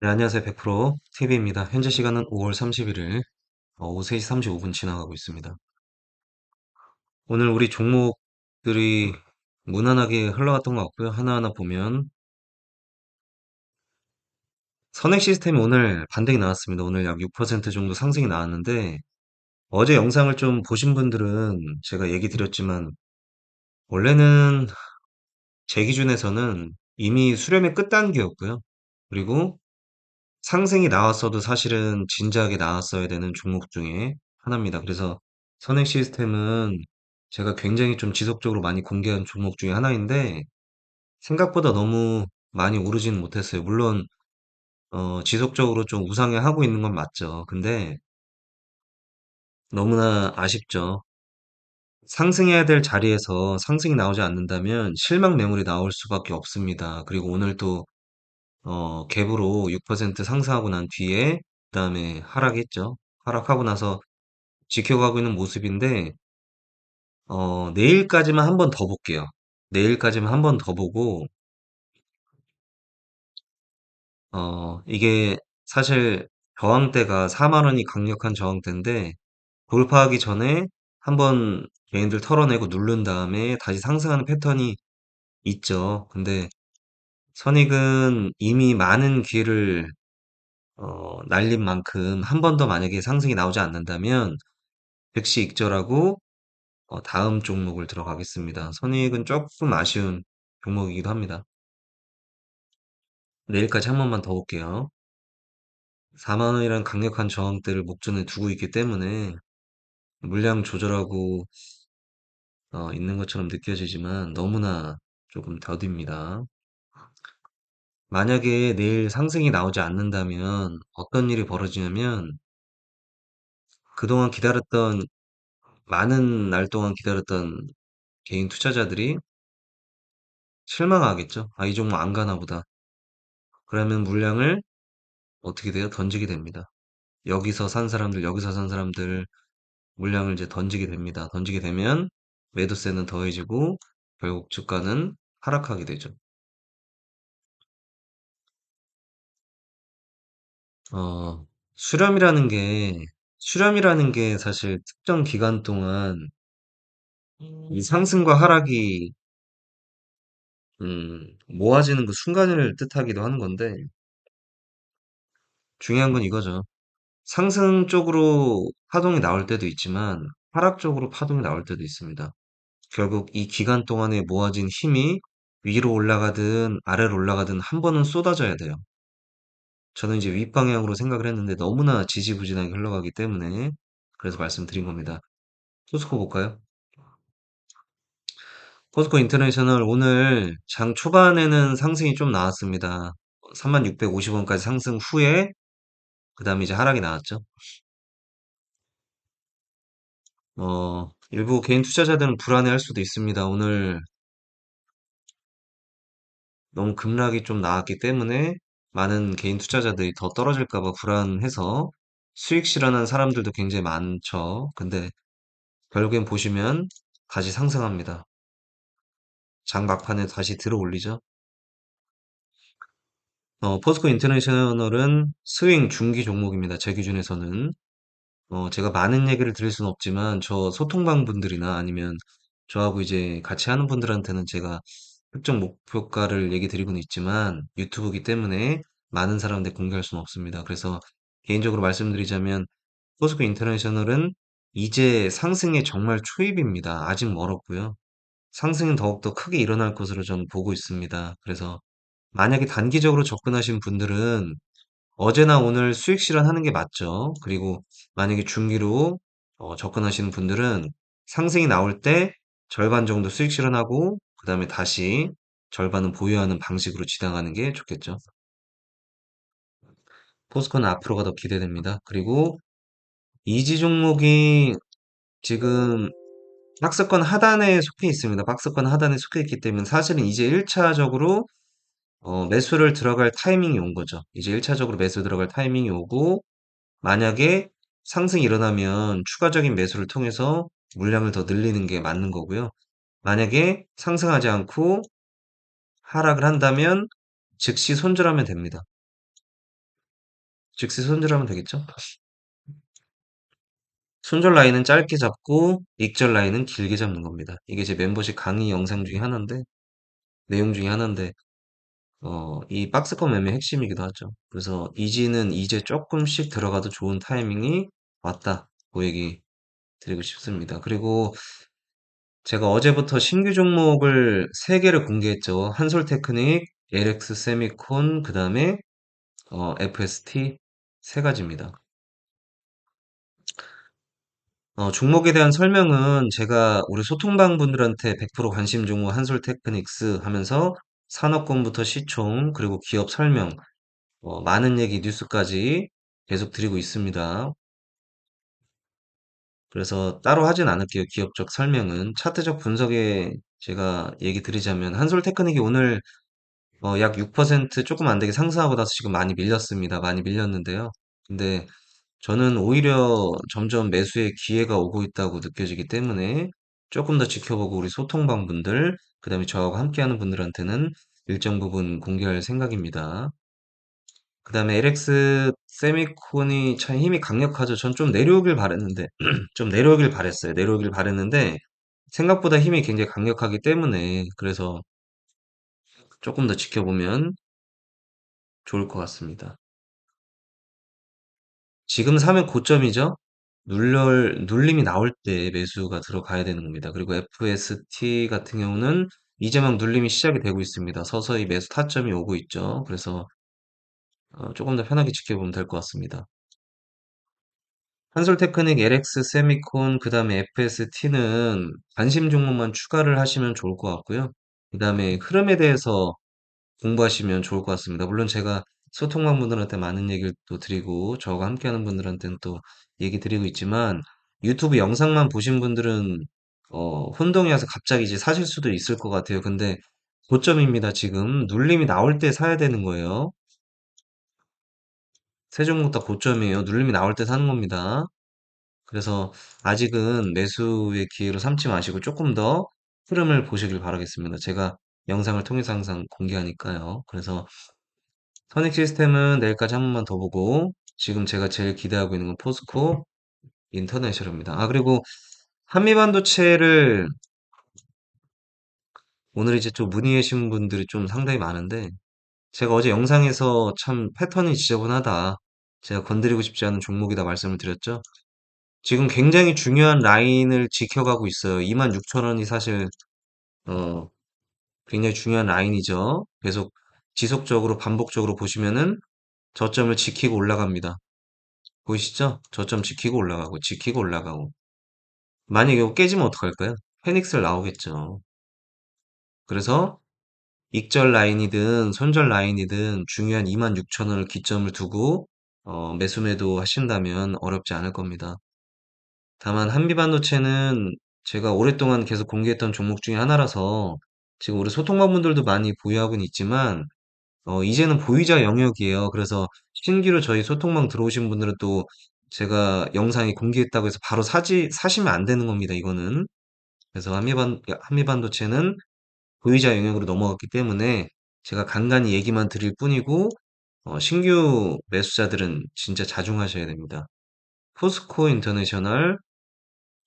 네, 안녕하세요. 100% TV입니다. 현재 시간은 5월 31일 오후 3시 35분 지나가고 있습니다. 오늘 우리 종목들이 무난하게 흘러갔던 것 같고요. 하나하나 보면 선행 시스템이 오늘 반등이 나왔습니다. 오늘 약 6% 정도 상승이 나왔는데 어제 영상을 좀 보신 분들은 제가 얘기 드렸지만 원래는 제 기준에서는 이미 수렴의 끝단계였고요. 그리고 상승이 나왔어도 사실은 진지하게 나왔어야 되는 종목 중에 하나입니다. 그래서 선행 시스템은 제가 굉장히 좀 지속적으로 많이 공개한 종목 중에 하나인데 생각보다 너무 많이 오르지는 못했어요. 물론 어, 지속적으로 좀 우상향 하고 있는 건 맞죠. 근데 너무나 아쉽죠. 상승해야 될 자리에서 상승이 나오지 않는다면 실망 매물이 나올 수밖에 없습니다. 그리고 오늘 또 어, 갭으로 6% 상승하고 난 뒤에 그다음에 하락했죠. 하락하고 나서 지켜가고 있는 모습인데 어, 내일까지만 한 번 더 볼게요. 내일까지만 한 번 더 보고 어, 이게 사실 저항대가 4만 원이 강력한 저항대인데 돌파하기 전에 한번 개인들 털어내고 누른 다음에 다시 상승하는 패턴이 있죠. 근데 선익은 이미 많은 기회를 어, 날린 만큼 한번더 만약에 상승이 나오지 않는다면 즉시 익절하고 어, 다음 종목을 들어가겠습니다. 선익은 조금 아쉬운 종목이기도 합니다. 내일까지 한 번만 더 볼게요. 4만 원이란 강력한 저항대를 목전에 두고 있기 때문에 물량 조절하고 어, 있는 것처럼 느껴지지만 너무나 조금 더딥니다. 만약에 내일 상승이 나오지 않는다면 어떤 일이 벌어지냐면 그동안 기다렸던 많은 날 동안 기다렸던 개인 투자자들이 실망하겠죠. 아, 이 종목 안 가나 보다. 그러면 물량을 어떻게 돼요? 던지게 됩니다. 여기서 산 사람들, 여기서 산 사람들 물량을 이제 던지게 됩니다. 던지게 되면 매도세는 더해지고 결국 주가는 하락하게 되죠. 어, 수렴이라는 게, 수렴이라는 게 사실 특정 기간 동안 이 상승과 하락이, 음, 모아지는 그 순간을 뜻하기도 하는 건데, 중요한 건 이거죠. 상승 쪽으로 파동이 나올 때도 있지만, 하락 쪽으로 파동이 나올 때도 있습니다. 결국 이 기간 동안에 모아진 힘이 위로 올라가든 아래로 올라가든 한 번은 쏟아져야 돼요. 저는 이제 윗방향으로 생각을 했는데 너무나 지지부진하게 흘러가기 때문에 그래서 말씀드린 겁니다. 포스코 볼까요? 포스코 인터내셔널 오늘 장 초반에는 상승이 좀 나왔습니다. 3650원까지 상승 후에 그 다음에 이제 하락이 나왔죠. 어, 일부 개인 투자자들은 불안해할 수도 있습니다. 오늘 너무 급락이 좀 나왔기 때문에 많은 개인 투자자들이 더 떨어질까 봐 불안해서 수익 실현한 사람들도 굉장히 많죠. 근데 결국엔 보시면 다시 상승합니다. 장 막판에 다시 들어 올리죠. 어, 포스코 인터내셔널은 스윙 중기 종목입니다. 제 기준에서는. 어, 제가 많은 얘기를 드릴 수는 없지만 저 소통방 분들이나 아니면 저하고 이제 같이 하는 분들한테는 제가 특정 목표가를 얘기 드리고는 있지만 유튜브이기 때문에 많은 사람한테 공개할 수는 없습니다. 그래서 개인적으로 말씀드리자면 포스코 인터내셔널은 이제 상승의 정말 초입입니다. 아직 멀었고요. 상승은 더욱더 크게 일어날 것으로 저는 보고 있습니다. 그래서 만약에 단기적으로 접근하신 분들은 어제나 오늘 수익 실현하는 게 맞죠. 그리고 만약에 중기로 어, 접근하시는 분들은 상승이 나올 때 절반 정도 수익 실현하고 그 다음에 다시 절반은 보유하는 방식으로 지나가는 게 좋겠죠. 포스코는 앞으로가 더 기대됩니다. 그리고 이지 종목이 지금 박스권 하단에 속해 있습니다. 박스권 하단에 속해 있기 때문에 사실은 이제 1차적으로 어, 매수를 들어갈 타이밍이 온 거죠. 이제 1차적으로 매수 들어갈 타이밍이 오고 만약에 상승이 일어나면 추가적인 매수를 통해서 물량을 더 늘리는 게 맞는 거고요. 만약에 상승하지 않고 하락을 한다면 즉시 손절하면 됩니다. 즉시 손절하면 되겠죠? 손절 라인은 짧게 잡고 익절 라인은 길게 잡는 겁니다. 이게 제 멤버십 강의 영상 중에 하나인데 내용 중에 하나인데 어, 이 박스권 매매 핵심이기도 하죠. 그래서 이지는 이제 조금씩 들어가도 좋은 타이밍이 왔다. 그 얘기 드리고 싶습니다. 그리고 제가 어제부터 신규 종목을 3개를 공개했죠. 한솔테크닉, LX 세미콘, 그 다음에 어, FST 세 가지입니다. 어, 종목에 대한 설명은 제가 우리 소통방 분들한테 100% 관심 종목 한솔테크닉스 하면서 산업군부터 시총, 그리고 기업 설명, 어, 많은 얘기 뉴스까지 계속 드리고 있습니다. 그래서 따로 하진 않을게요. 기업적 설명은. 차트적 분석에 제가 얘기 드리자면 한솔 테크닉이 오늘 어, 약 6% 조금 안 되게 상승하고 나서 지금 많이 밀렸습니다. 많이 밀렸는데요. 근데 저는 오히려 점점 매수의 기회가 오고 있다고 느껴지기 때문에 조금 더 지켜보고 우리 소통방 분들, 그 다음에 저하고 함께하는 분들한테는 일정 부분 공개할 생각입니다. 그 다음에 LX 세미콘이 참 힘이 강력하죠. 전 좀 내려오길 바랬는데, 좀 내려오길 바랬어요. 내려오길 바랬는데, 생각보다 힘이 굉장히 강력하기 때문에, 그래서 조금 더 지켜보면 좋을 것 같습니다. 지금 사면 고점이죠? 눌럴, 눌림이 나올 때 매수가 들어가야 되는 겁니다. 그리고 FST 같은 경우는 이제 막 눌림이 시작이 되고 있습니다. 서서히 매수 타점이 오고 있죠. 그래서 어, 조금 더 편하게 지켜보면 될 것 같습니다. 한솔테크닉, LX 세미콘, 그 다음에 FST는 관심 종목만 추가를 하시면 좋을 것 같고요. 그 다음에 흐름에 대해서 공부하시면 좋을 것 같습니다. 물론 제가 소통방 분들한테 많은 얘기를 또 드리고 저와 함께하는 분들한테는 또 얘기 드리고 있지만 유튜브 영상만 보신 분들은 어, 혼동이 와서 갑자기 이제 사실 수도 있을 것 같아요. 근데 고점입니다. 지금 눌림이 나올 때 사야 되는 거예요. 세 종목 다 고점이에요. 눌림이 나올 때 사는 겁니다. 그래서 아직은 매수의 기회로 삼지 마시고 조금 더 흐름을 보시길 바라겠습니다. 제가 영상을 통해서 항상 공개하니까요. 그래서 선익 시스템은 내일까지 한 번만 더 보고 지금 제가 제일 기대하고 있는 건 포스코 인터내셔널입니다. 아, 그리고 한미반도체를 오늘 이제 좀 문의하신 분들이 좀 상당히 많은데 제가 어제 영상에서 참 패턴이 지저분하다. 제가 건드리고 싶지 않은 종목이다 말씀을 드렸죠. 지금 굉장히 중요한 라인을 지켜가고 있어요. 26,000원이 사실 어, 굉장히 중요한 라인이죠. 계속 지속적으로 반복적으로 보시면은 저점을 지키고 올라갑니다. 보이시죠? 저점 지키고 올라가고 지키고 올라가고 만약에 이거 깨지면 어떡할까요? 페닉스를 나오겠죠. 그래서 익절 라인이든 손절 라인이든 중요한 26,000원을 기점을 두고 어, 매수 매도 하신다면 어렵지 않을 겁니다. 다만 한미반도체는 제가 오랫동안 계속 공개했던 종목 중에 하나라서 지금 우리 소통관분들도 많이 보유하고는 있지만 어, 이제는 보유자 영역이에요. 그래서 신규로 저희 소통방 들어오신 분들은 또 제가 영상에 공개했다고 해서 바로 사지, 사시면 안 되는 겁니다. 이거는. 그래서 한미반, 한미반도체는 보유자 영역으로 넘어갔기 때문에 제가 간간히 얘기만 드릴 뿐이고, 어, 신규 매수자들은 진짜 자중하셔야 됩니다. 포스코 인터내셔널,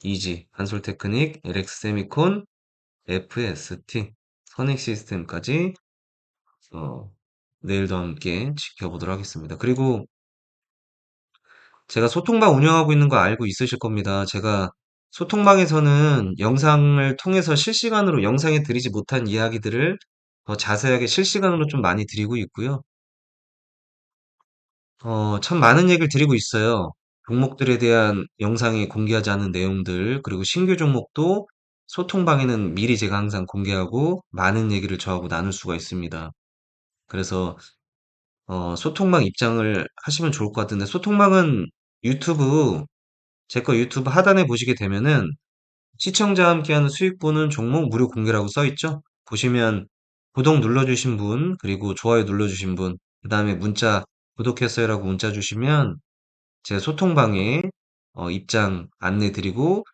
이지, 한솔테크닉, LX세미콘, FST, 선익 시스템까지 어, 내일도 함께 지켜보도록 하겠습니다. 그리고 제가 소통방 운영하고 있는 거 알고 있으실 겁니다. 제가 소통방에서는 영상을 통해서 실시간으로 영상에 드리지 못한 이야기들을 더 자세하게 실시간으로 좀 많이 드리고 있고요. 어, 참 많은 얘기를 드리고 있어요. 종목들에 대한 영상에 공개하지 않은 내용들, 그리고 신규 종목도 소통방에는 미리 제가 항상 공개하고 많은 얘기를 저하고 나눌 수가 있습니다. 그래서 어, 소통방 입장을 하시면 좋을 것 같은데, 소통방은 유튜브, 제 거 유튜브 하단에 보시게 되면은 시청자와 함께하는 수익보는 종목 무료 공개라고 써 있죠? 보시면 구독 눌러주신 분, 그리고 좋아요 눌러주신 분, 그 다음에 문자 구독했어요라고 문자 주시면 제 소통방에 어, 입장 안내 드리고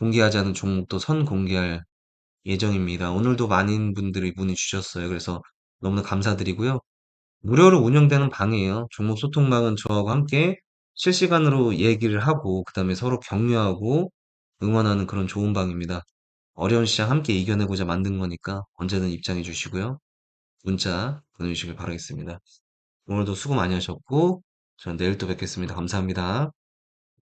공개하지 않은 종목도 선 공개할 예정입니다. 오늘도 많은 분들이 문의 주셨어요. 그래서 너무나 감사드리고요. 무료로 운영되는 방이에요. 종목 소통방은 저하고 함께 실시간으로 얘기를 하고, 그 다음에 서로 격려하고 응원하는 그런 좋은 방입니다. 어려운 시장 함께 이겨내고자 만든 거니까 언제든 입장해 주시고요. 문자 보내주시길 바라겠습니다. 오늘도 수고 많이 하셨고, 저는 내일 또 뵙겠습니다. 감사합니다.